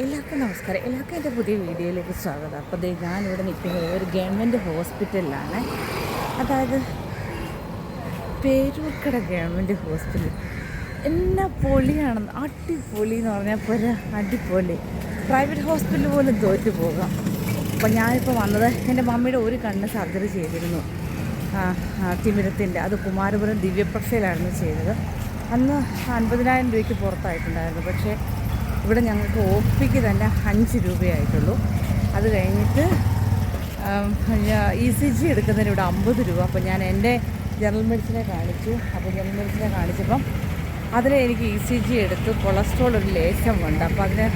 എല്ലാവർക്കും നമസ്കാരം. എല്ലാവർക്കും എന്റെ പുതിയ വീഡിയോയിലേക്ക് സ്വാഗതം. അപ്പോൾ ദേ ഞാനിവിടെ നിൽക്കുന്നത് ഒരു ഗവൺമെന്റ് ഹോസ്പിറ്റലിലാണ്. അതായത് പേരൂർക്കട ഗവൺമെന്റ് ഹോസ്പിറ്റൽ. എന്നാ പൊളിയാണെന്ന് അടിപൊളി എന്ന് പറഞ്ഞാൽ പോലെ അടിപൊളി. പ്രൈവറ്റ് ഹോസ്പിറ്റൽ പോലും തോറ്റു പോകാം. അപ്പോൾ ഞാനിപ്പോൾ വന്നത് എന്റെ മമ്മിയുടെ ഒരു കണ്ണ് സർജറി ചെയ്തിരുന്നു. തിമിരത്തിന്റെ. അത് കുമാരപുരം ദിവ്യപ്രക്ഷയിലായിരുന്നു ചെയ്തത്. അന്ന് അൻപതിനായിരം രൂപയ്ക്ക് പുറത്തായിട്ടുണ്ടായിരുന്നു. പക്ഷേ ഇവിടെ ഞങ്ങൾക്ക് ഒ പിക്ക് തന്നെ അഞ്ച് രൂപയായിട്ടുള്ളൂ. അത് കഴിഞ്ഞിട്ട് ഇ സി ജി എടുക്കുന്നതിന് ഇവിടെ അമ്പത് രൂപ. അപ്പോൾ ഞാൻ എന്റെ ജനറൽ മെഡിസിനെ കാണിച്ചു. അപ്പോൾ ജനറൽ മെഡിസിനെ കാണിച്ചപ്പം അതിൽ എനിക്ക് ഇ സി ജി എടുത്ത്. കൊളസ്ട്രോൾ ഒരു ലേശം ഉണ്ട്. അപ്പോൾ അതിന്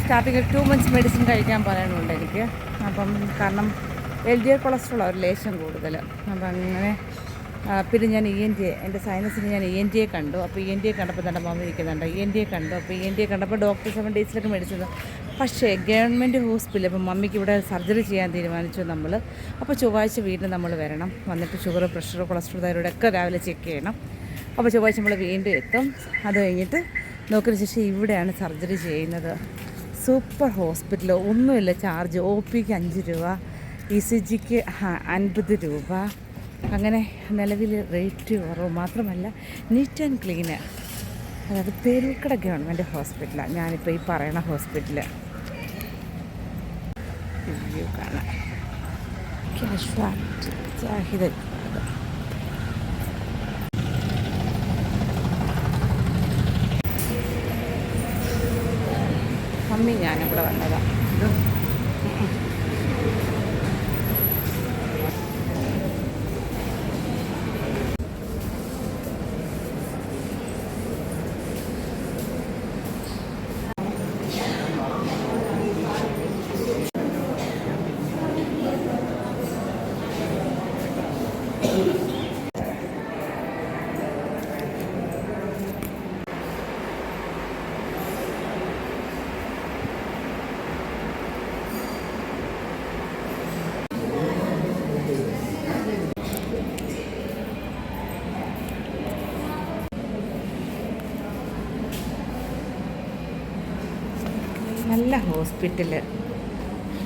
സ്റ്റാർട്ടിങ്ങിൽ ടു മന്ത്സ് മെഡിസിൻ കഴിക്കാൻ പറയണമുണ്ട് എനിക്ക്. അപ്പം കാരണം എൽ ഡി എൽ കൊളസ്ട്രോൾ ഒരു ലേശം കൂടുതൽ അപ്പം അങ്ങനെ പിന്നെ ഞാൻ ഇ എൻ എ എന്റെ സൈനസിന് ഞാൻ ഇ എൻ ടി എ കണ്ടു. അപ്പോൾ ഇ എൻ ടി എ കണ്ടപ്പോൾ തന്നെ മമ്മി ഇരിക്കുന്നുണ്ട്. ഇ എൻ ടി എ കണ്ടു. അപ്പോൾ ഇ എൻ എ കണ്ടപ്പോൾ ഡോക്ടർ സെവൻ ഡേയ്സിലൊക്കെ മെഡിസിൻ പക്ഷേ ഗവൺമെന്റ് ഹോസ്പിറ്റൽ അപ്പോൾ മമ്മിക്ക് ഇവിടെ സർജറി ചെയ്യാൻ തീരുമാനിച്ചു നമ്മൾ. അപ്പോൾ ചൊവ്വാഴ്ച വീണ്ടും നമ്മൾ വരണം. വന്നിട്ട് ഷുഗർ പ്രഷർ കൊളസ്ട്രോൾ തൈറോയിഡ് ഒക്കെ രാവിലെ ചെക്ക് ചെയ്യണം. അപ്പോൾ ചൊവ്വാഴ്ച നമ്മൾ വീണ്ടും എത്തും. അത് കഴിഞ്ഞിട്ട് നോക്കിയ ശേഷം ഇവിടെയാണ് സർജറി ചെയ്യുന്നത്. സൂപ്പർ ഹോസ്പിറ്റൽ ഒന്നുമില്ല ചാർജ് ഒ പിക്ക് അഞ്ച് രൂപ ഇ സി ജിക്ക് അൻപത് രൂപ. അങ്ങനെ നിലവിൽ റേറ്റ് കുറവ് മാത്രമല്ല നീറ്റ് ആൻഡ് ക്ലീന് അതായത് പേരൂർക്കട ഗവൺമെന്റ് ഹോസ്പിറ്റലാണ് ഞാനിപ്പോൾ ഈ പറയണ ഹോസ്പിറ്റൽ മമ്മി ഞാനിവിടെ വന്നതാണ് നല്ല ഹോസ്പിറ്റൽ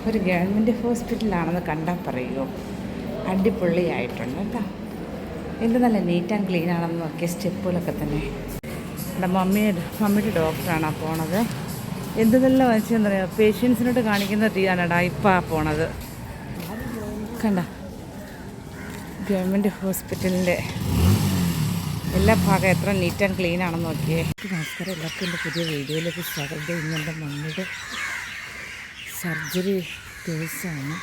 ഒരു ഗവൺമെന്റ് ഹോസ്പിറ്റലാണെന്ന് കണ്ടാൽ പറയുമോ അടിപൊളിയായിട്ടുണ്ട് കേട്ടോ. എന്ത് നല്ല നീറ്റ് ആൻഡ് ക്ലീൻ ആണെന്ന് നോക്കിയ സ്റ്റെപ്പുകളൊക്കെ തന്നെ. എന്റെ മമ്മിയുടെ മമ്മിയുടെ ഡോക്ടറാണ് പോണത്? എന്ത് നല്ല വെച്ചെന്ന് പറയുക പേഷ്യൻസിനോട് കാണിക്കുന്ന രീതിയാണടാ ഇപ്പം പോണത്. കണ്ട. ഗവൺമെന്റ് ഹോസ്പിറ്റലിന്റെ എല്ലാ ഭാഗം എത്ര നീറ്റ് ആൻഡ് ക്ലീൻ ആണെന്ന് നോക്കിയേ. നമസ്കാരം എല്ലാവർക്കും എന്റെ പുതിയ വീഡിയോയിലേക്ക് സ്വാഗതം. ഇന്ന് എന്റെ മമ്മിയുടെ സർജറി കേസാണ്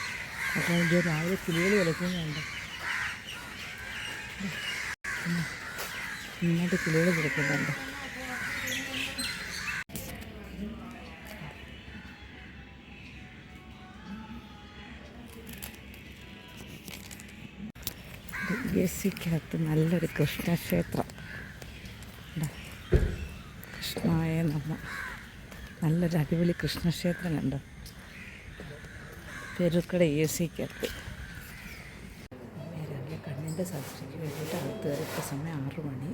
അപ്പോൾ ഇത് രാവിലെ കിളികൾ വിളിക്കുന്നുണ്ട് നന്നായിട്ട് കിളികൾ വിളിക്കുന്നുണ്ട് എ സിക്കകത്ത് നല്ലൊരു കൃഷ്ണക്ഷേത്രം. കൃഷ്ണായ നമ്മ നല്ലൊരു അടിപൊളി കൃഷ്ണക്ഷേത്രം കണ്ടോ പെരുക്കട എ സിക്കകത്ത് രാവിലെ കണ്ണിന്റെ സർജറിക്ക് വേണ്ടിയിട്ട് അകത്ത് കയറിയ സമയം ആറു മണി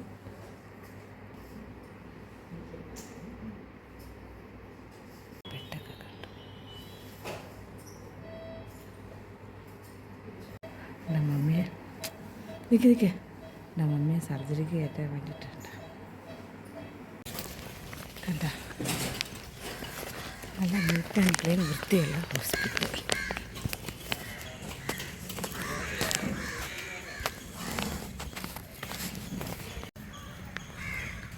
ബെഡൊക്കെ കണ്ടു എന്റെ മമ്മിയെ നിൽക്ക് എന്റെ മമ്മിയെ സർജറിക്ക് കയറ്റാൻ വേണ്ടിയിട്ടുണ്ട് കണ്ട? നല്ല നീറ്റ് ആൻഡ് ക്ലീൻ വൃത്തിയുള്ള ഹോസ്പിറ്റൽ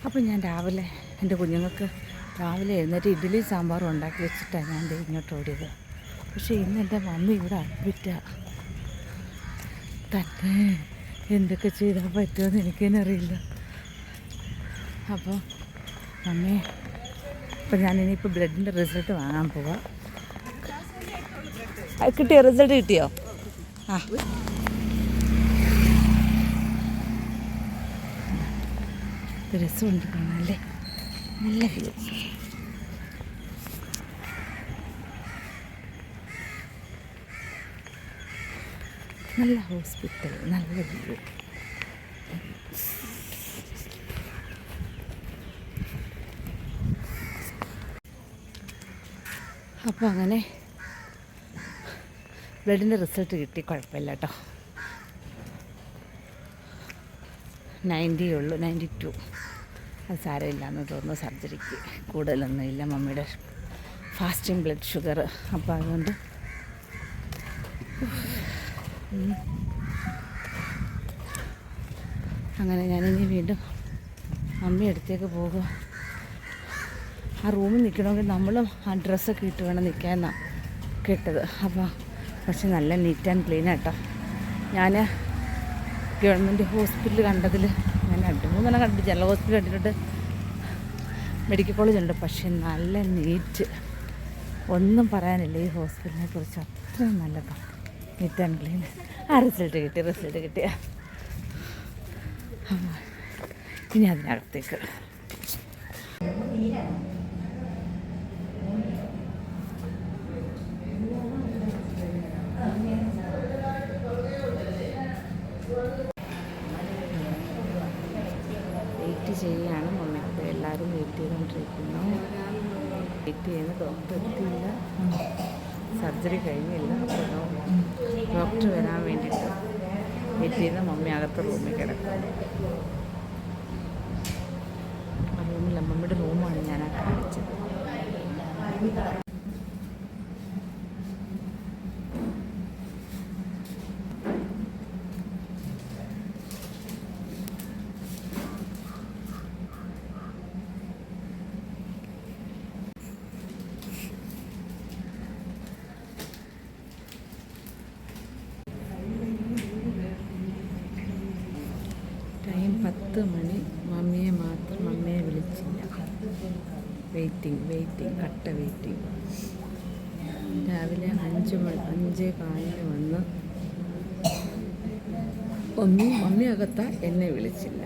അപ്പോൾ ഞാൻ രാവിലെ എന്റെ കുഞ്ഞുങ്ങൾക്ക് രാവിലെ എഴുന്നേറ്റ് ഇഡ്ഡലി സാമ്പാറും ഉണ്ടാക്കി വെച്ചിട്ടാണ് ഞാൻ ഇങ്ങോട്ട് ഓടിയത്. പക്ഷേ ഇന്ന് എന്റെ മമ്മി ഇവിടെ അഡ്മിറ്റാണ് തന്നെ. എന്തൊക്കെ ചെയ്താൽ പറ്റുമെന്ന് എനിക്കതിനെ അറിയില്ല അപ്പോൾ മമ്മി ഇപ്പം ഞാനിനിയിപ്പോൾ ബ്ലഡിന്റെ റിസൾട്ട് വാങ്ങാൻ പോവാം. കിട്ടിയോ? റിസൾട്ട് കിട്ടിയോ? ആ. രസമുണ്ട് രസമുണ്ട് കാണാനല്ലേ നല്ല വ്യൂ നല്ല ഹോസ്പിറ്റൽ നല്ല വ്യൂ. അപ്പോൾ അങ്ങനെ ബ്ലഡിന്റെ റിസൾട്ട് കിട്ടി കുഴപ്പമില്ല കേട്ടോ നയന്റി ഉള്ളൂ നയന്റി ടു. അത് സാരമില്ല എന്ന് തോന്നുന്നു സർജറിക്ക്. കൂടുതലൊന്നും ഇല്ല മമ്മിയുടെ ഫാസ്റ്റിംഗ് ബ്ലഡ് ഷുഗർ അപ്പോൾ അതുകൊണ്ട്. അങ്ങനെ ഞാനിനി വീണ്ടും അമ്മ അടുത്തേക്ക് പോകുക ആ റൂമിൽ നിൽക്കണമെങ്കിൽ നമ്മളും ആ ഡ്രസ്സൊക്കെ ഇട്ട് വേണം നിൽക്കാമെന്നാണ് കേട്ടത്. അപ്പോൾ പക്ഷെ നല്ല നീറ്റ് ആൻഡ് ക്ലീൻ ആട്ടോ. ഞാൻ ഗവൺമെന്റ് ഹോസ്പിറ്റൽ കണ്ടതിൽ ഞാൻ രണ്ട് മൂന്നെണ്ണം കണ്ടിട്ട് ജനറൽ ഹോസ്പിറ്റൽ കണ്ടിട്ടുണ്ട്. മെഡിക്കൽ കോളേജ് ഉണ്ട്. പക്ഷെ നല്ല നീറ്റ് ഒന്നും പറയാനില്ല ഈ ഹോസ്പിറ്റലിനെ കുറിച്ച്. അത്രയും നല്ലതാണ് നീറ്റ് ആൻഡ് ക്ലീൻ ആ റിസൾട്ട് കിട്ടി റിസൾട്ട് കിട്ടിയ ഇനി അതിനകത്തേക്ക്. വെയിറ്റ് ചെയ്യുകയാണ് മമ്മിക്ക് എല്ലാവരും വെയിറ്റ് ചെയ്തുകൊണ്ടിരിക്കുന്നു വെയിറ്റ് ചെയ്യുന്ന. ഡോക്ടർ എത്തിയില്ല. സർജറി കഴിഞ്ഞില്ല അപ്പോൾ ഡോക്ടർ വരാൻ വേണ്ടിയിട്ട് വെയിറ്റ് മമ്മി അകത്ത് റൂമിൽ കിടക്കും ആ റൂമിൽ മമ്മിയുടെ റൂമാണ് ഞാൻ ആ കാണിച്ചത് ടൈം പത്ത് മണി മമ്മിയെ മാത്രം മമ്മിയെ വിളിച്ചില്ല വെയിറ്റിംഗ് വെയിറ്റിംഗ് കട്ട വെയിറ്റിംഗ് രാവിലെ അഞ്ച് മണി അഞ്ചേ കാലിന് വന്ന് ഒന്നും മമ്മി അകത്ത എന്നെ വിളിച്ചില്ല.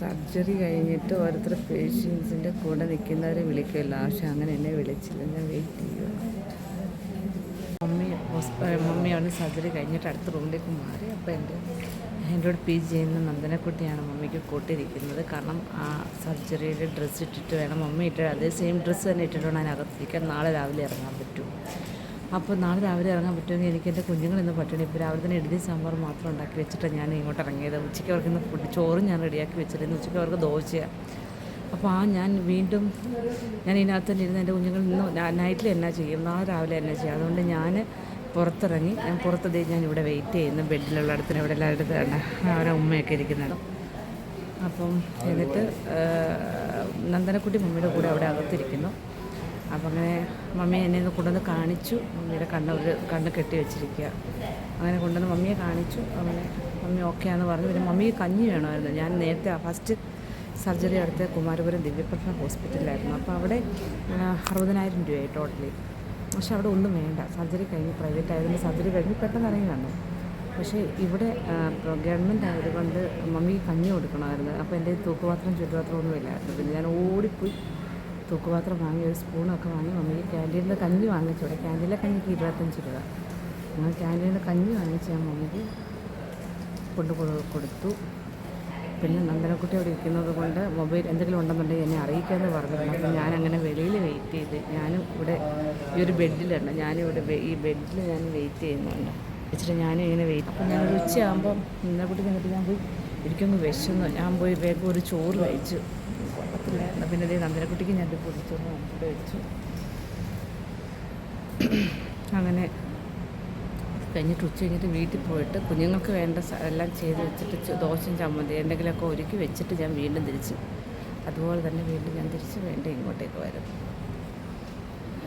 സർജറി കഴിഞ്ഞിട്ട് ഓരോരുത്തർ പേഷ്യൻസിന്റെ കൂടെ നിൽക്കുന്നവരെ വിളിക്കില്ല പക്ഷെ അങ്ങനെ എന്നെ വിളിച്ചില്ല. ഞാൻ വെയിറ്റ് ചെയ്യുക മമ്മി മമ്മി അവിടെ സർജറി കഴിഞ്ഞിട്ട് അടുത്ത റൂമിലേക്ക് മാറി. അപ്പോൾ എന്റെ കൂടെ പി ചെയ്യുന്ന നന്ദനക്കുട്ടിയാണ് മമ്മിക്ക് കൂട്ടിയിരിക്കുന്നത് കാരണം ആ സർജറിയുടെ ഡ്രസ്സ് ഇട്ടിട്ട് വേണം മമ്മി ഇട്ട് അതേ സെയിം ഡ്രസ്സ് തന്നെ ഇട്ടിട്ട് വേണം അതിനകത്തിരിക്കാൻ നാളെ രാവിലെ ഇറങ്ങാൻ പറ്റൂ. അപ്പോൾ നാളെ രാവിലെ ഇറങ്ങാൻ പറ്റുമെങ്കിൽ എനിക്ക് എന്റെ കുഞ്ഞുങ്ങൾ ഇന്ന് പറ്റണം ഇപ്പോൾ രാവിലെ തന്നെ ഇഡ്ഡലി സാമ്പാർ മാത്രം ഉണ്ടാക്കി വെച്ചിട്ട് ഞാൻ ഇങ്ങോട്ട് ഇറങ്ങിയത്. ഉച്ചയ്ക്ക് അവർക്ക് ഇന്ന് ഫുഡ് ചോറും ഞാൻ റെഡിയാക്കി വെച്ചിരുന്നു ഉച്ചയ്ക്ക് അവർക്ക് ദോശയാണ് അപ്പോൾ ആ ഞാൻ വീണ്ടും ഞാൻ ഇതിനകത്ത് തന്നെ ഇരുന്ന് എന്റെ കുഞ്ഞുങ്ങൾ ഇന്ന് നൈറ്റിൽ എന്നാ ചെയ്യും? നാളെ രാവിലെ എന്നാ ചെയ്യും? അതുകൊണ്ട് ഞാൻ പുറത്തിറങ്ങി. ഞാൻ പുറത്തത് ഞാൻ ഇവിടെ വെയിറ്റ് ചെയ്യുന്നു. ബെഡിലുള്ള അടുത്തിന് ഇവിടെ എല്ലാവരുടെ അടുത്താണ് അവരെ ഉമ്മയൊക്കെ ഇരിക്കുന്നത്. അപ്പം എന്നിട്ട് നന്ദനക്കുട്ടി മമ്മിയുടെ കൂടെ അവിടെ അകത്തിരിക്കുന്നു. അപ്പം അങ്ങനെ മമ്മി എന്നെ ഒന്ന് കൊണ്ടുവന്ന് കാണിച്ചു. മമ്മിയുടെ കണ്ണ് ഒരു കണ്ണ് കെട്ടി വെച്ചിരിക്കുക. അങ്ങനെ കൊണ്ടുവന്ന് മമ്മിയെ കാണിച്ചു. അങ്ങനെ മമ്മി ഓക്കെ ആണെന്ന് പറഞ്ഞു. പിന്നെ മമ്മിക്ക് കഞ്ഞി വേണമായിരുന്നു. ഞാൻ നേരത്തെ ഫസ്റ്റ് സർജറി അടുത്ത കുമാരപുരം ദിവ്യപ്രഭ ഹോസ്പിറ്റലിലായിരുന്നു അപ്പോൾ അവിടെ അറുപതിനായിരം രൂപയായി ടോട്ടലി പക്ഷെ അവിടെ ഒന്നും വേണ്ട. സർജറി കഴിഞ്ഞ് പ്രൈവറ്റ് ആയതുകൊണ്ട് സർജറി കഴിഞ്ഞ് പെട്ടെന്ന് ഇറങ്ങി വന്നു. പക്ഷേ ഇവിടെ ഗവൺമെന്റ് ആയതുകൊണ്ട് മമ്മിക്ക് കഞ്ഞി കൊടുക്കണമായിരുന്നു. അപ്പോൾ എന്റെ തൂക്കുപാത്രം ചുറ്റുപാത്രം ഒന്നും ഇല്ലായിരുന്നു. പിന്നെ ഞാൻ ഓടിപ്പോയി തൂക്കുപാത്രം വാങ്ങി ഒരു സ്പൂണൊക്കെ വാങ്ങി മമ്മിക്ക് ക്യാന്റീനിൽ കഞ്ഞി വാങ്ങിച്ചു. ഇവിടെ ക്യാന്റീനിലെ കഞ്ഞിക്ക് ഇരുപത്തഞ്ച് രൂപ. അങ്ങനെ ക്യാന്റീനിൽ കഞ്ഞി വാങ്ങിച്ച് ഞാൻ മമ്മിക്ക് കൊണ്ടു കൊടുത്തു. പിന്നെ നന്ദനക്കുട്ടി അവിടെ ഇരിക്കുന്നത് കൊണ്ട് മൊബൈൽ എന്തെങ്കിലും ഉണ്ടെന്നുണ്ടെങ്കിൽ എന്നെ അറിയിക്കാമെന്ന് പറഞ്ഞിരുന്നു. അപ്പം ഞാനങ്ങനെ വെളിയിൽ വെയിറ്റ് ചെയ്ത് ഞാനും ഇവിടെ ഈ ഒരു ഞാനിവിടെ ഇവിടെ ഈ ബെഡിൽ ഞാൻ വെയിറ്റ് ചെയ്യുന്നുണ്ട്. വെച്ചിട്ട് ഞാനും ഇങ്ങനെ വെയിറ്റ് അപ്പം ഞാൻ ഒരു ഉച്ചയാകുമ്പം നന്ദനക്കുട്ടി കണ്ടിട്ട് ഞാൻ പോയി എനിക്കൊന്ന് വിശന്നു. ഞാൻ പോയി വേഗം ഒരു ചോറ് കഴിച്ചു. കുഴപ്പത്തില്ലായിരുന്നു പിന്നെ ഇതേ നന്ദനക്കുട്ടിക്ക് ഞാൻ ഇത് പൊടിച്ചൊന്ന് വെച്ചു അങ്ങനെ കഴിഞ്ഞിട്ട് ഉച്ച കഴിഞ്ഞിട്ട് വീട്ടിൽ പോയിട്ട് കുഞ്ഞുങ്ങൾക്ക് വേണ്ട എല്ലാം ചെയ്ത് വെച്ചിട്ട് ദോശം ദോശയും ചമ്മന്തി എന്തെങ്കിലുമൊക്കെ ഒരുക്കി വെച്ചിട്ട് ഞാൻ വീണ്ടും തിരിച്ചു. അതുപോലെ തന്നെ വീണ്ടും ഞാൻ തിരിച്ച് വേണ്ട ഇങ്ങോട്ടേക്ക് വരും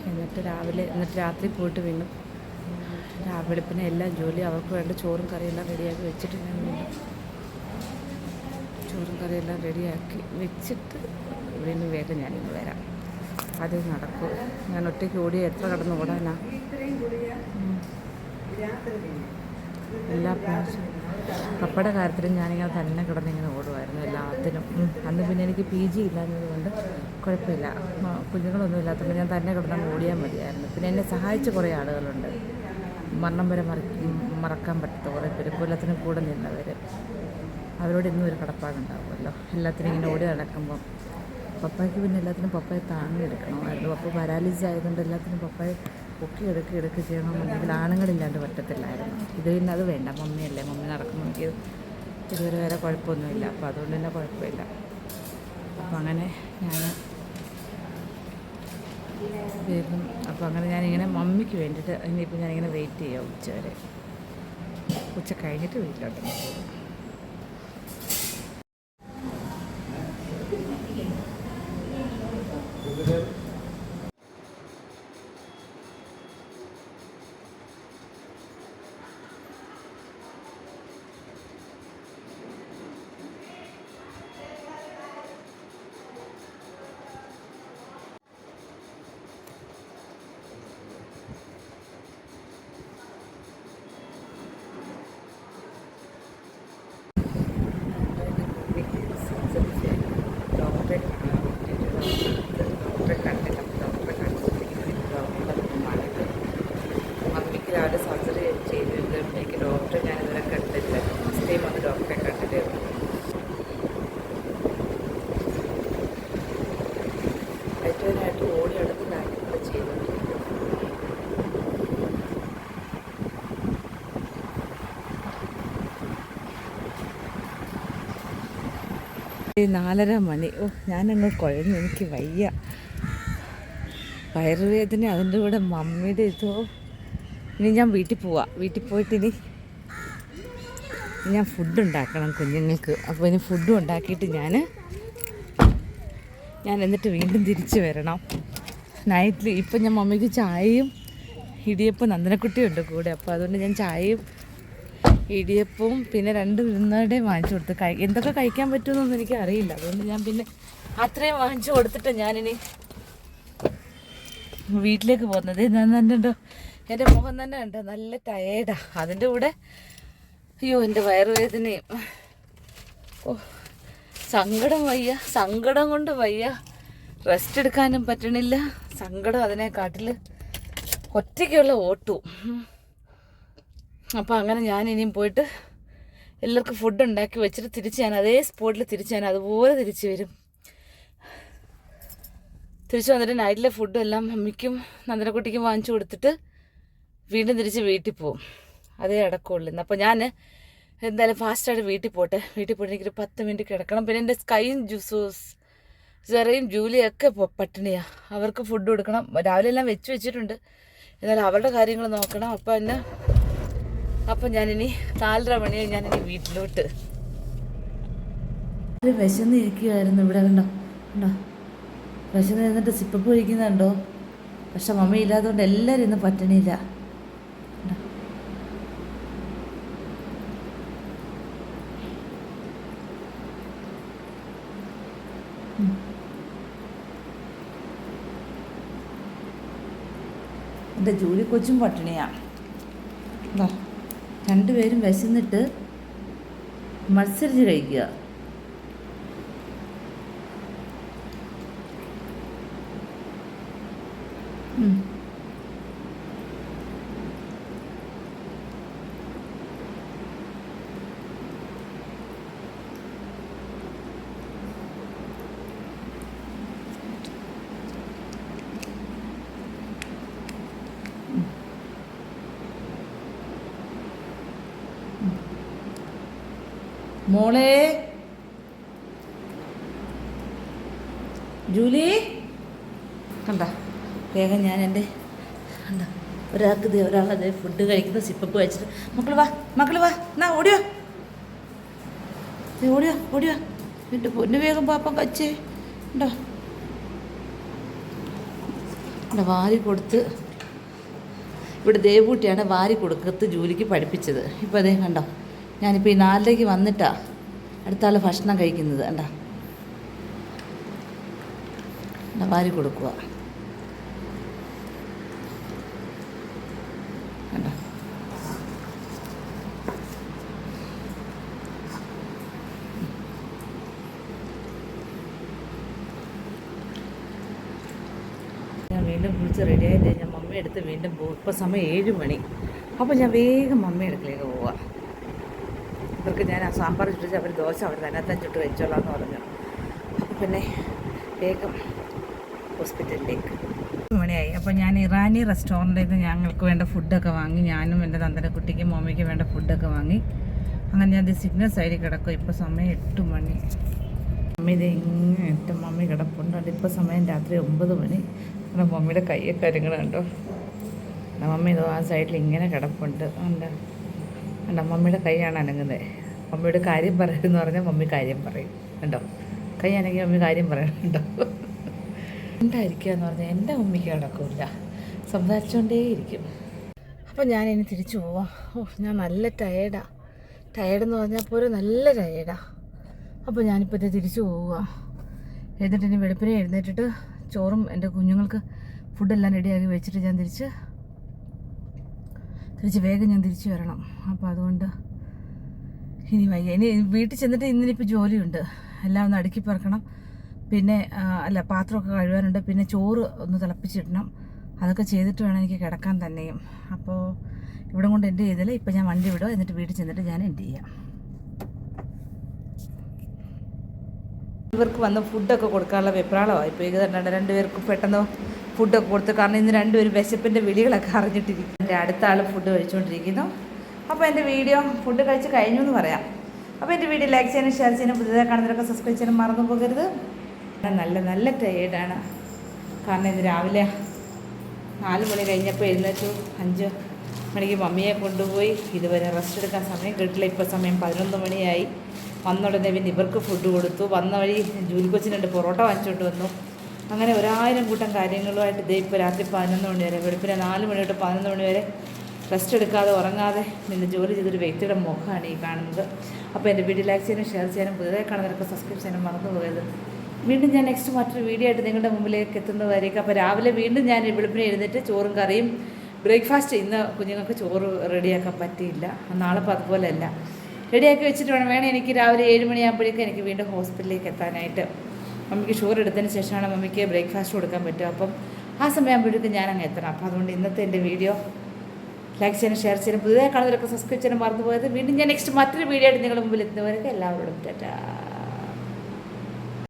എന്നിട്ട് രാവിലെ എന്നിട്ട് രാത്രി പോയിട്ട് വീണ്ടും രാവിലെ പിന്നെ എല്ലാം ജോലി അവർക്ക് വേണ്ട ചോറും കറിയെല്ലാം റെഡിയാക്കി വെച്ചിട്ട് ഞാൻ വീണ്ടും ചോറും കറിയെല്ലാം റെഡിയാക്കി വെച്ചിട്ട് വീണ്ടും വേഗം ഞാൻ ഞാനിങ്ങ് വരാം. അത് നടക്കും. ഞാൻ ഒറ്റയ്ക്ക് ഓടി എത്ര കടന്ന് ഓടാനാണ്. എല്ലാ പ്രാവശ്യം. പപ്പയുടെ കാര്യത്തിലും ഞാനിങ്ങനെ തന്നെ കിടന്നിങ്ങനെ ഓടുമായിരുന്നു എല്ലാത്തിനും. അന്ന് പിന്നെ എനിക്ക് പി ജി ഇല്ലാഞ്ഞതുകൊണ്ട് കുഴപ്പമില്ല. കുഞ്ഞുങ്ങളൊന്നും ഇല്ലാത്തപ്പോൾ ഞാൻ തന്നെ കിടന്നങ്ങ് ഓടിയാൽ മതിയായിരുന്നു. പിന്നെ എന്നെ സഹായിച്ച കുറേ ആളുകളുണ്ട്. മരണം വരെ മറി മറക്കാൻ പറ്റാത്ത കുറേ പേര്. കൊല്ലത്തിന് കൂടെ നിന്നവർ അവരോട് ഇന്നും ഒരു കടപ്പാടുണ്ടാവുമല്ലോ. എല്ലാത്തിനും ഇങ്ങനെ ഓടി നടക്കുമ്പം പപ്പായ്ക്ക് പിന്നെ എല്ലാത്തിനും പപ്പായെ താങ്ങി എടുക്കണമായിരുന്നു. പപ്പ പാരാലിസിസ് ആയതുകൊണ്ട് എല്ലാത്തിനും പപ്പായെ പൊക്കി എടുക്കി എടുക്കി ചെയ്യണമെന്നുണ്ടെങ്കിൽ ആണുങ്ങളില്ലാണ്ട് പറ്റത്തില്ലായിരുന്നു. ഇത് പിന്നെ അത് വേണ്ട. മമ്മിയല്ലേ. മമ്മി നടക്കുമ്പോൾ എനിക്ക് ഇതുവരെ വരെ കുഴപ്പമൊന്നുമില്ല. അപ്പോൾ അതുകൊണ്ട് തന്നെ കുഴപ്പമില്ല. അപ്പം അങ്ങനെ ഞാൻ വേഗം അപ്പോൾ അങ്ങനെ ഞാനിങ്ങനെ മമ്മിക്ക് വേണ്ടിയിട്ട് ഇനിയിപ്പോൾ ഞാനിങ്ങനെ വെയിറ്റ് ചെയ്യാം ഉച്ച വരെ ഉച്ച കഴിഞ്ഞിട്ട് വീട്ടിലോട്ട് പോകും നാലര മണി. ഓ ഞാനങ്ങ് കുഴഞ്ഞു. എനിക്ക് വയ്യ. വയറുവേദന അതിന്റെ കൂടെ മമ്മിയുടെ ഇതോ. ഇനി ഞാൻ വീട്ടിൽ പോവാ. വീട്ടിൽ പോയിട്ട് ഇനി ഞാൻ ഫുഡ് ഉണ്ടാക്കണം കുഞ്ഞുങ്ങൾക്ക്. അപ്പോൾ ഇനി ഫുഡ് ഉണ്ടാക്കിയിട്ട് ഞാൻ ഞാൻ എന്നിട്ട് വീണ്ടും തിരിച്ചു വരണം. നൈറ്റിൽ ഇപ്പം ഞാൻ മമ്മിക്ക് ചായയും ഇടിയപ്പം നന്ദനക്കുട്ടിയുണ്ട് കൂടെ. അപ്പോൾ അതുകൊണ്ട് ഞാൻ ചായയും ഇടിയപ്പവും പിന്നെ രണ്ട് വിരുന്നുകാരുടെയും വാങ്ങിച്ചു കൊടുത്ത് എന്തൊക്കെ കഴിക്കാൻ പറ്റുമെന്നൊന്നും എനിക്ക് അറിയില്ല. അതുകൊണ്ട് ഞാൻ പിന്നെ അത്രയും വാങ്ങിച്ചു കൊടുത്തിട്ട് ഞാനിനി വീട്ടിലേക്ക് പോകുന്നത്. ഞാൻ തന്നെ ഉണ്ടോ? എന്റെ മുഖം തന്നെ ഉണ്ട് നല്ല ടയേർഡാ അതിന്റെ കൂടെ അയ്യോ എന്റെ വയറുവേദനയും. ഓ സങ്കടം വയ്യ. സങ്കടം കൊണ്ട് വയ്യ. റെസ്റ്റ് എടുക്കാനും പറ്റണില്ല. സങ്കടം അതിനെ അതിനെക്കാട്ടിൽ ഒറ്റയ്ക്കുള്ള ഓട്ടു. അപ്പോൾ അങ്ങനെ ഞാൻ ഇനിയും പോയിട്ട് എല്ലാവർക്കും ഫുഡ് ഉണ്ടാക്കി വെച്ചിട്ട് തിരിച്ച് ഞാൻ അതേ സ്പോട്ടിൽ തിരിച്ച് ഞാൻ അതുപോലെ തിരിച്ച് വരും. തിരിച്ച് വന്നിട്ട് നൈറ്റിലെ ഫുഡും എല്ലാം അമ്മിക്കും നന്ദനക്കുട്ടിക്കും വാങ്ങിച്ചു കൊടുത്തിട്ട് വീണ്ടും തിരിച്ച് വീട്ടിൽ പോവും അതേ അടക്കമുള്ളൂ. അപ്പോൾ ഞാൻ എന്തായാലും ഫാസ്റ്റായിട്ട് വീട്ടിൽ പോട്ടെ. വീട്ടിൽ പോയിട്ട് എനിക്കൊരു പത്ത് മിനിറ്റ് കിടക്കണം. പിന്നെ എന്റെ സ്കൈയും ജ്യൂസൂസ് സെറയും ജൂലിയൊക്കെ പട്ടിണിയാണ് പട്ടിണിയാ. അവർക്ക് ഫുഡ് കൊടുക്കണം. രാവിലെ എല്ലാം വെച്ച് വെച്ചിട്ടുണ്ട്. എന്നാലും അവരുടെ കാര്യങ്ങൾ നോക്കണം. അപ്പോൾ എന്നെ അപ്പം ഞാനിനി നാലര മണിയായി ഞാനിനി വീട്ടിലോട്ട്. വിശന്ന് ഇരിക്കുകയായിരുന്നു ഇവിടെ കണ്ടോ? കണ്ടോ? വിശന്ന് ഇരുന്നിട്ട് സിപ്പപ്പ് കഴിക്കുന്നുണ്ടോ പക്ഷെ മമ്മി ഇല്ലാത്തതുകൊണ്ട് എല്ലാവരും ഇന്ന് പറ്റണില്ല. എന്റെ ജോലി കൊച്ചും പട്ടിണിയാണ് രണ്ടുപേരും വിശന്നിട്ട് മത്സരിച്ച് കഴിക്കുക. മോളെ. ജൂലി. കണ്ട? വേഗം ഞാൻ എന്റെ കണ്ട? ഒരാൾക്ക് ദേ ഒരാളത് ഫുഡ് കഴിക്കുന്ന സിപ്പപ്പ് കഴിച്ചിട്ട് മക്കൾ വാ മക്കൾ വാ എന്നാ ഓടിയോ. ഓടിയോ ഓടിയോ. എന്റെ പൊന്നു വേഗം പാപ്പം കച്ചേ. ഉണ്ടോ ഇവിടെ വാരി കൊടുത്ത് ഇവിടെ ദേവൂട്ടിയാണ് വാരി കൊടുക്കത്ത് ജോലിക്ക് പഠിപ്പിച്ചത്. ഇപ്പോൾ അതേ കണ്ടോ? ഞാനിപ്പോൾ ഈ നാലിലേക്ക് വന്നിട്ടാണ് അടുത്താൾ ഭക്ഷണം കഴിക്കുന്നത്. കണ്ടോ? വാരി കൊടുക്കുക വീണ്ടും കുളിച്ച് റെഡിയായി കഴിഞ്ഞാൽ മമ്മി എടുത്ത് വീണ്ടും പോകും ഇപ്പോൾ സമയം ഏഴ് മണി. അപ്പോൾ ഞാൻ വേഗം മമ്മി അടുക്കളയിലേക്ക് പോവാം. ഇവർക്ക് ഞാൻ ആ സാമ്പാർ ചുട്ടിച്ച് അവർ ദോശ അവർ തന്നെ ചുട്ട് വെച്ചോളാം എന്ന് പറഞ്ഞു പിന്നെ വേഗം ഹോസ്പിറ്റലിലേക്ക്. മണിയായി. അപ്പോൾ ഞാൻ ഇറാനി റെസ്റ്റോറന്റിൽ നിന്ന് ഞങ്ങൾക്ക് വേണ്ട ഫുഡൊക്കെ വാങ്ങി ഞാനും എന്റെ തന്തനക്കുട്ടിക്കും മമ്മിക്കും വേണ്ട ഫുഡൊക്കെ വാങ്ങി. അങ്ങനെ ഞാൻ സിഗ്നൽ സൈഡിൽ കിടക്കും ഇപ്പോൾ സമയം എട്ട് മണി. മമ്മി ഇത് ഇങ്ങനെ എട്ട് മമ്മി കിടപ്പുണ്ട്. അത് ഇപ്പോൾ സമയം രാത്രി ഒമ്പത് മണി. നമ്മുടെ മമ്മിയുടെ കയ്യൊക്കെ കാര്യങ്ങളുണ്ടോ എന്റെ മമ്മി ഇതോ ആ സൈഡിൽ ഇങ്ങനെ കിടപ്പുണ്ട്. ഉണ്ട് എന്റെ മമ്മിയുടെ കൈയാണ് അനങ്ങുന്നത്. മമ്മിയുടെ കാര്യം പറയുമെന്ന് പറഞ്ഞാൽ മമ്മി കാര്യം പറയും. ഉണ്ടോ കൈയാണെങ്കിൽ മമ്മി കാര്യം പറയണുണ്ടോ? ഉണ്ടായിരിക്കുക എന്ന് പറഞ്ഞാൽ എന്റെ മമ്മിക്ക് നടക്കില്ല സംസാരിച്ചുകൊണ്ടേയിരിക്കും അപ്പോൾ ഞാൻ ഇനി തിരിച്ചു പോവാം. ഓ ഞാൻ നല്ല ടയേർഡാ എന്ന് പറഞ്ഞാൽ പോലെ നല്ല ടയേർഡാ അപ്പോൾ ഞാനിപ്പോൾ ഇത് തിരിച്ചു പോവുക എഴുന്നിട്ട് ഇനി വെളുപ്പിനെ എഴുന്നേറ്റിട്ട് ചോറും എന്റെ കുഞ്ഞുങ്ങൾക്ക് ഫുഡെല്ലാം റെഡിയാക്കി വെച്ചിട്ട് ഞാൻ തിരിച്ച് തിരിച്ച് വേഗം ഞാൻ തിരിച്ചു വരണം. അപ്പോൾ അതുകൊണ്ട് ഇനി വയ്യ ഇനി വീട്ടിൽ ചെന്നിട്ട് ഇന്നിനിപ്പോൾ ജോലിയുണ്ട്. എല്ലാം ഒന്ന് അടുക്കി പറക്കണം. പിന്നെ അല്ല പാത്രമൊക്കെ കഴുകാനുണ്ട്. പിന്നെ ചോറ് ഒന്ന് തിളപ്പിച്ചിടണം. അതൊക്കെ ചെയ്തിട്ട് വേണം എനിക്ക് കിടക്കാൻ തന്നെയും. അപ്പോൾ ഇവിടെ കൊണ്ട് എന്റെ ചെയ്തില്ല ഇപ്പം ഞാൻ വണ്ടി വിടുക എന്നിട്ട് വീട്ടിൽ ചെന്നിട്ട് ഞാൻ എന്റെ ചെയ്യാം? ഇവർക്ക് വന്ന് ഫുഡൊക്കെ കൊടുക്കാനുള്ള വെപ്രാളമായി ഇപ്പോൾ ഇത് കണ്ടാണ് രണ്ടുപേർക്കും പെട്ടെന്ന് ഫുഡൊക്കെ കൊടുത്ത്. കാരണം ഇന്ന് രണ്ടുപേരും വിശപ്പിന്റെ വിളികളൊക്കെ അറിഞ്ഞിട്ടിരിക്കും എന്റെ അടുത്ത ആൾ ഫുഡ് കഴിച്ചുകൊണ്ടിരിക്കുന്നു അപ്പോൾ എന്റെ വീഡിയോ ഫുഡ് കഴിച്ച് കഴിഞ്ഞു എന്ന് പറയാം. അപ്പോൾ എന്റെ വീഡിയോ ലൈക്ക് ചെയ്യാനും ഷെയർ ചെയ്യാനും പുതിയതായി കാണുന്നവരൊക്കെ സബ്സ്ക്രൈബ് ചെയ്യാനും മറന്നു പോകരുത്. നല്ല നല്ല ടയേർഡാണ് കാരണം ഇന്ന് രാവിലെ നാല് മണി കഴിഞ്ഞപ്പോൾ എഴുന്നേറ്റു. അഞ്ച് മണിക്ക് മമ്മിയെ കൊണ്ടുപോയി. ഇതുവരെ റെസ്റ്റ് എടുക്കാൻ സമയം കിട്ടില്ല ഇപ്പോൾ സമയം പതിനൊന്ന് മണിയായി. വന്ന ഉടനെ പിന്നെ ഇവർക്ക് ഫുഡ് കൊടുത്തു. വന്ന വഴി ജൂലി കൊച്ചിന് രണ്ട് പൊറോട്ട വാങ്ങിച്ചുകൊണ്ട് വന്നു. അങ്ങനെ ഒരായിരം കൂട്ടം കാര്യങ്ങളുമായിട്ട് ഇതേ ഇപ്പോൾ രാത്രി പതിനൊന്ന് മണി വരെ വെളുപ്പിനെ നാല് മണി തൊട്ട് പതിനൊന്ന് മണി വരെ റെസ്റ്റ് എടുക്കാതെ ഉറങ്ങാതെ നിന്ന് ജോലി ചെയ്തൊരു വ്യക്തിയുടെ മുഖമാണ് ഈ കാണുന്നത്. അപ്പോൾ എന്റെ വീഡിയോ ലൈക്ക് ചെയ്യാനും ഷെയർ ചെയ്യാനും പുതിയതായി കാണുന്നവർക്ക് സബ്സ്ക്രൈബ് ചെയ്യാനും മറന്നു പോകരുത്. വീണ്ടും ഞാൻ നെക്സ്റ്റ് മറ്റൊരു വീഡിയോ ആയിട്ട് നിങ്ങളുടെ മുമ്പിലേക്ക് എത്തുന്നതായിരിക്കും അപ്പോൾ രാവിലെ വീണ്ടും ഞാൻ വെളുപ്പിനെ എഴുന്നേറ്റ് ചോറും കറിയും ബ്രേക്ക്ഫാസ്റ്റ് ഇന്ന് കുഞ്ഞുങ്ങൾക്ക് ചോറ് റെഡിയാക്കാൻ പറ്റിയില്ല. നാളെ അപ്പോൾ അതുപോലെയല്ല റെഡിയാക്കി വെച്ചിട്ട് വേണം. വേണം എനിക്ക് രാവിലെ ഏഴ് മണിയാകുമ്പോഴേക്കും എനിക്ക് വീണ്ടും ഹോസ്പിറ്റലിലേക്ക് എത്താനായിട്ട്. മമ്മിക്ക് ഷുഗർ എടുത്തതിന് ശേഷമാണ് മമ്മിക്ക് ബ്രേക്ക്ഫാസ്റ്റ് കൊടുക്കാൻ പറ്റുക. അപ്പം ആ സമയമാകുമ്പോഴേക്കും ഞാൻ അങ്ങ് എത്തണം. അപ്പോൾ അതുകൊണ്ട് ഇന്നത്തെ എന്റെ വീഡിയോ ലൈക്ക് ചെയ്യാനും ഷെയർ ചെയ്യാനും പുതിയതായി കാണുന്നവരൊക്കെ സബ്സ്ക്രൈബ് ചെയ്യാനും മറന്നു പോയത് വീണ്ടും ഞാൻ നെക്സ്റ്റ് മറ്റൊരു വീഡിയോ ആയിട്ട് നിങ്ങളുടെ മുമ്പിൽ എത്തുന്നവരൊക്കെ എല്ലാവരോടും ടാറ്റാ.